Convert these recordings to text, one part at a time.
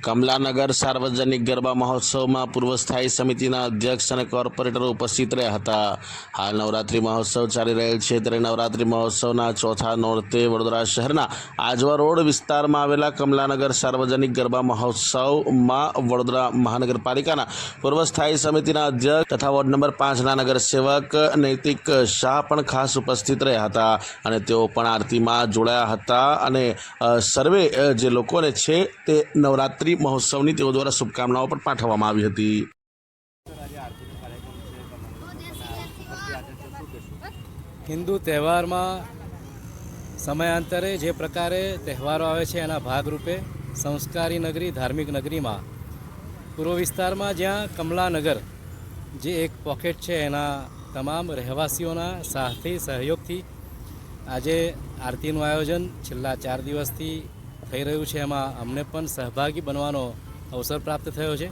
કમલાનગર સાર્વજનિક ગરબા મહોત્સવમાં પૂર્વ સ્થાયી સમિતિના અધ્યક્ષ અને કોર્પોરેટરો ઉપસ્થિત રહ્યા હતા. હાલ નવરાત્રિ મહોત્સવ ચાલી રહેલ છે. ત્યારે નવરાત્રિ મહોત્સવના ચોથા નોરતે વડોદરા શહેરના આજવા રોડ વિસ્તારમાં આવેલા કમલાનગર સાર્વજનિક ગરબા મહોત્સવમાં વડોદરા મહાનગરપાલિકાના પૂર્વ સ્થાયી સમિતિના અધ્યક્ષ તથા વોર્ડ નંબર પાંચના નગરસેવક નૈતિક શાહ પણ ખાસ ઉપસ્થિત રહ્યા હતા અને તેઓ પણ આરતીમાં જોડાયા હતા અને સર્વે જે લોકોને છે તે નવરાત્રિ મહોત્સવની તેઓ દ્વારા શુભકામનાઓ પણ પાઠવવામાં આવી હતી. હિન્દુ તહેવારમાં સમયાંતરે જે પ્રકારે તહેવારો આવે છે એના ભાગરૂપે સંસ્કારી નગરી, ધાર્મિક નગરીમાં પૂર્વ વિસ્તારમાં જ્યાં કમલાનગર જે એક પોકેટ છે એના તમામ રહેવાસીઓના સાથી સહયોગથી આજે આરતીનું આયોજન છેલ્લા ચાર દિવસથી થઈ રહ્યું છે. એમાં અમને પણ સહભાગી બનવાનો અવસર પ્રાપ્ત થયો છે.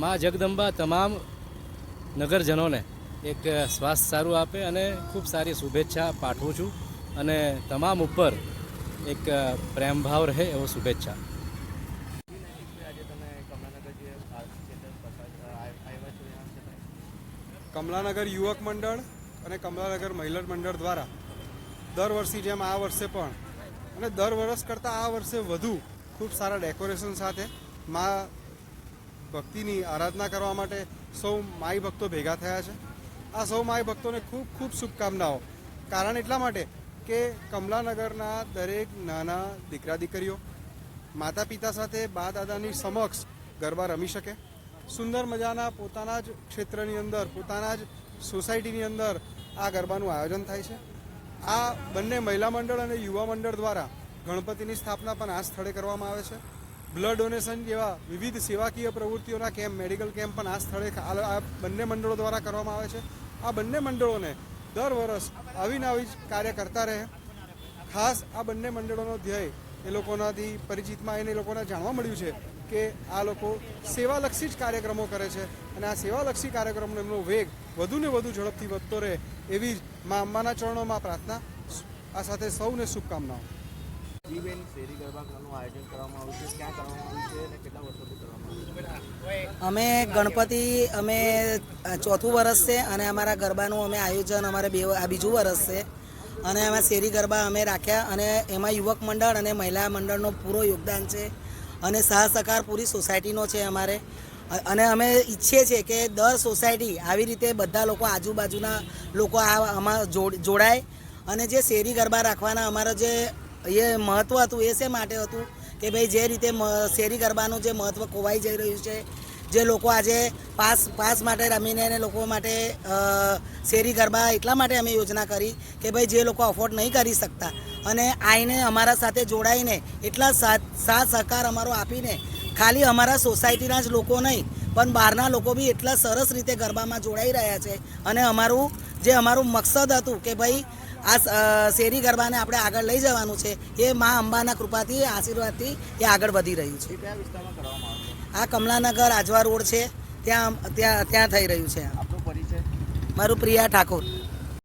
મા જગદંબા તમામ નગરજનોને એક સ્વાસ્થ્ય સારું આપે અને ખૂબ સારી શુભેચ્છા પાઠવું છું અને તમામ ઉપર એક પ્રેમભાવ રહે એવો શુભેચ્છા. કમલાનગર યુવક મંડળ અને કમલાનગર મહિલા મંડળ દ્વારા દર વર્ષની જેમ આ વર્ષે પણ અને દર વર્ષ કરતાં આ વર્ષે વધુ ખૂબ સારા ડેકોરેશન સાથે મા ભક્તિની આરાધના કરવા માટે સૌ માઈ ભક્તો ભેગા થયા છે. આ સૌ માઈ ભક્તોને ખૂબ ખૂબ શુભકામનાઓ. કારણ એટલા માટે કે કમલાનગરના દરેક નાના દીકરા દીકરીઓ માતા પિતા સાથે બા દાદાની સમક્ષ ગરબા રમી શકે. સુંદર મજાના પોતાના જ ક્ષેત્રની અંદર, પોતાના જ સોસાયટીની અંદર આ ગરબાનું આયોજન થાય છે. આ બંને મહિલા મંડળ અને યુવા મંડળ દ્વારા ગણપતિની સ્થાપના પણ આ સ્થળે કરવામાં આવે છે. બ્લડ ડોનેશન જેવા વિવિધ સેવાકીય પ્રવૃત્તિઓના કેમ્પ, મેડિકલ કેમ્પ પણ આ સ્થળે આ બંને મંડળો દ્વારા કરવામાં આવે છે. આ બંને મંડળોને દર વર્ષ આવીને આવી કાર્ય કરતા રહે. ખાસ આ બંને મંડળોનો ધ્યેય એ લોકોનાથી પરિચિતમાં એને લોકોને જાણવા મળ્યું છે કે આ લોકો સેવાલક્ષી જ કાર્યક્રમો કરે છે અને આ સેવાલક્ષી કાર્યક્રમનો એમનો વેગ વધુ ને વધુ ઝડપથી વધતો રહે એવી જ મા અંબાના ચરણોમાં પ્રાર્થના આ સાથે સૌને શુભકામનાઓ. શેરી આયોજન કરવામાં આવ્યું છે. ક્યાં કરવામાં આવ્યું છે અને કેટલા વર્ષોથી કરવામાં આવ્યું અમે ગણપતિ અમે ચોથું વર્ષ છે અને અમારા ગરબાનું અમે આયોજન અમારે બે આ બીજું વર્ષ છે. અને એમાં શેરી ગરબા અમે રાખ્યા અને એમાં યુવક મંડળ અને મહિલા મંડળનો પૂરો યોગદાન છે. અને સહ સહકાર પૂરી સોસાયટીનો છે અમારે. અને અમે ઈચ્છીએ છીએ કે દર સોસાયટી આવી રીતે બધા લોકો આજુબાજુના લોકો આ આમાં જોડ- જોડાય. અને જે શેરી ગરબા રાખવાના અમારો જે એ મહત્ત્વ હતું, એ શે માટે હતું? કે ભાઈ જે રીતે શેરી ગરબાનું જે મહત્ત્વ ખોવાઈ જઈ રહ્યું છે, જે લોકો આજે પાસ પાસ માટે રમીને અને લોકો માટે શેરી ગરબા એટલા માટે અમે યોજના કરી કે ભાઈ જે લોકો અફોર્ડ નહીં કરી શકતા અને આઈને અમારા સાથે જોડાઈને એટલા સાથ સાથ સહકાર અમારો આપીને ખાલી અમારા સોસાયટીના જ લોકો નહીં પણ બહારના લોકો બી એટલા સરસ રીતે ગરબામાં જોડાઈ રહ્યા છે. અને અમારું જે અમારું મકસદ હતું કે ભાઈ આ શેરી ગરબાને આપણે આગળ લઈ જવાનું છે એ મા અંબાના કૃપાથી આશીર્વાદથી એ આગળ વધી રહ્યું છે. આ કમલાનગર આજવા રોડ છે ત્યાં ત્યાં ત્યાં થઈ રહ્યું છે. મારું પ્રિયા ઠાકોર.